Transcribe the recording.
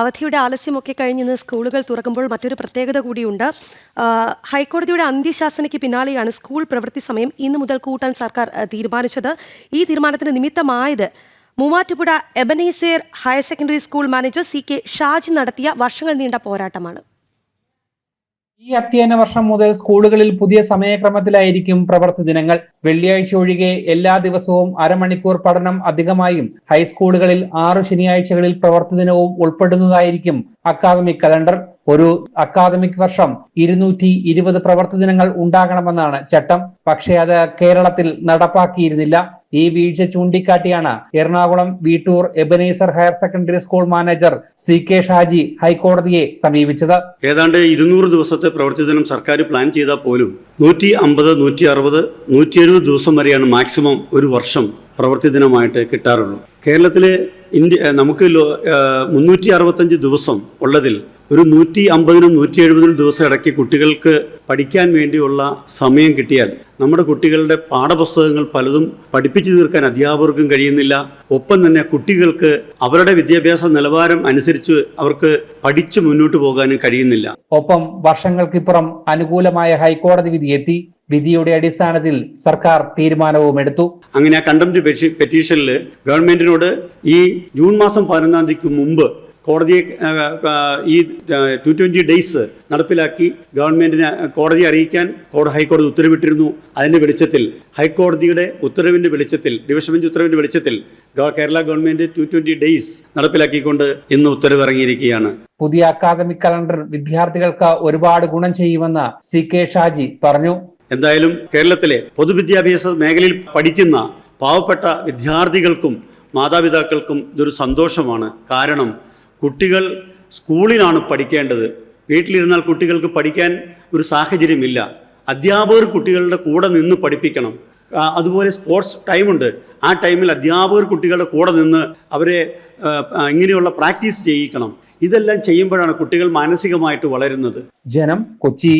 അവധിയുടെ ആലസ്യമൊക്കെ കഴിഞ്ഞിന്ന് സ്കൂളുകൾ തുറക്കുമ്പോൾ മറ്റൊരു പ്രത്യേകത കൂടിയുണ്ട്. ഹൈക്കോടതിയുടെ അന്ത്യശാസനയ്ക്ക് പിന്നാലെയാണ് സ്കൂൾ പ്രവൃത്തി സമയം ഇന്ന് മുതൽ കൂട്ടാൻ സർക്കാർ തീരുമാനിച്ചത്. ഈ തീരുമാനത്തിന് നിമിത്തമായത് Muvattupuzha Ebenezer higher secondary school manager C K Shaji നടത്തിയ വർഷങ്ങൾ നീണ്ട പോരാട്ടമാണ്. ഈ അധ്യയന വർഷം മുതൽ സ്കൂളുകളിൽ പുതിയ സമയക്രമത്തിലായിരിക്കും പ്രവർത്തി ദിനങ്ങൾ. വെള്ളിയാഴ്ച ഒഴികെ എല്ലാ ദിവസവും അരമണിക്കൂർ പഠനം അധികമായും ഹൈസ്കൂളുകളിൽ ആറു ശനിയാഴ്ചകളിൽ പ്രവർത്തി ദിനവും ഉൾപ്പെടുന്നതായിരിക്കും അക്കാദമിക് കലണ്ടർ. ഒരു അക്കാദമിക് വർഷം ഇരുന്നൂറ്റി ഇരുപത് പ്രവർത്തി ദിനങ്ങൾ ഉണ്ടാകണമെന്നാണ് ചട്ടം. പക്ഷേ അത് കേരളത്തിൽ നടപ്പാക്കിയിരുന്നില്ല. ഈ വീഴ്ച ചൂണ്ടിക്കാട്ടിയാണ് Ernakulam Veettoor Ebenezer higher secondary school manager C K Shaji ഹൈക്കോടതിയെ സമീപിച്ചത്. ഏതാണ്ട് ഇരുന്നൂറ് ദിവസത്തെ പ്രവൃത്തി ദിനം സർക്കാർ പ്ലാൻ ചെയ്താൽ പോലും നൂറ്റി അമ്പത് നൂറ്റി അറുപത് നൂറ്റി എഴുപത് ദിവസം വരെയാണ് മാക്സിമം ഒരു വർഷം പ്രവൃത്തി ദിനമായിട്ട് കിട്ടാറുള്ളൂ. കേരളത്തിലെ ഇന്ത്യ നമുക്ക് മുന്നൂറ്റി അറുപത്തഞ്ച് ദിവസം ഉള്ളതിൽ ഒരു നൂറ്റി അമ്പതിനും നൂറ്റി എഴുപതിനും ദിവസം ഇടയ്ക്ക് കുട്ടികൾക്ക് പഠിക്കാൻ വേണ്ടിയുള്ള സമയം കിട്ടിയാൽ നമ്മുടെ കുട്ടികളുടെ പാഠപുസ്തകങ്ങൾ പലതും പഠിപ്പിച്ചു തീർക്കാൻ അധ്യാപകർക്കും കഴിയുന്നില്ല. ഒപ്പം തന്നെ കുട്ടികൾക്ക് അവരുടെ വിദ്യാഭ്യാസ നിലവാരം അനുസരിച്ച് അവർക്ക് പഠിച്ചു മുന്നോട്ട് പോകാനും കഴിയുന്നില്ല. ഒപ്പം വർഷങ്ങൾക്കിപ്പുറം അനുകൂലമായ ഹൈക്കോടതി വിധി എത്തി വിധിയുടെ അടിസ്ഥാനത്തിൽ സർക്കാർ തീരുമാനവും എടുത്തു. അങ്ങനെ ആ കണ്ടംപ്റ്റ് പെറ്റീഷനിൽ ഗവൺമെന്റിനോട് ഈ ജൂൺ മാസം പതിനൊന്നാം തീയതിക്ക് മുമ്പ് കോടതിയെ ഈ ടു ട്വന്റി ഡേയ്സ് നടപ്പിലാക്കി ഗവൺമെന്റിനെ കോടതിയെ അറിയിക്കാൻ കോടതി ഹൈക്കോടതി ഉത്തരവിട്ടിരുന്നു. അതിന്റെ വെളിച്ചത്തിൽ ഹൈക്കോടതിയുടെ ഉത്തരവിന്റെ വെളിച്ചത്തിൽ ഡിവിഷൻ ബെഞ്ച് ഉത്തരവിന്റെ വെളിച്ചത്തിൽ Kerala government two twenty days നടപ്പിലാക്കിക്കൊണ്ട് ഇന്ന് ഉത്തരവ് ഇറങ്ങിയിരിക്കുകയാണ് പുതിയ അക്കാദമിക് കലണ്ടർ വിദ്യാർത്ഥികൾക്ക് ഒരുപാട് ഗുണം ചെയ്യുമെന്ന് സി കെ ഷാജി പറഞ്ഞു. എന്തായാലും കേരളത്തിലെ പൊതുവിദ്യാഭ്യാസ മേഖലയിൽ പഠിക്കുന്ന പാവപ്പെട്ട വിദ്യാർത്ഥികൾക്കും മാതാപിതാക്കൾക്കും ഇതൊരു സന്തോഷമാണ്. കാരണം കുട്ടികൾ സ്കൂളിലാണ് പഠിക്കേണ്ടത്. വീട്ടിലിരുന്നാൽ കുട്ടികൾക്ക് പഠിക്കാൻ ഒരു സാഹചര്യമില്ല. അധ്യാപകർ കുട്ടികളുടെ കൂടെ നിന്ന് പഠിപ്പിക്കണം. അതുപോലെ സ്പോർട്സ് ടൈമുണ്ട് ആ ടൈമിൽ അധ്യാപകർ കുട്ടികളുടെ കൂടെ നിന്ന് അവരെ ഇങ്ങനെയുള്ള പ്രാക്ടീസ് ചെയ്യിക്കണം. ഇതെല്ലാം ചെയ്യുമ്പോഴാണ് കുട്ടികൾ മാനസികമായിട്ട് വളരുന്നത്. ജനം കൊച്ചി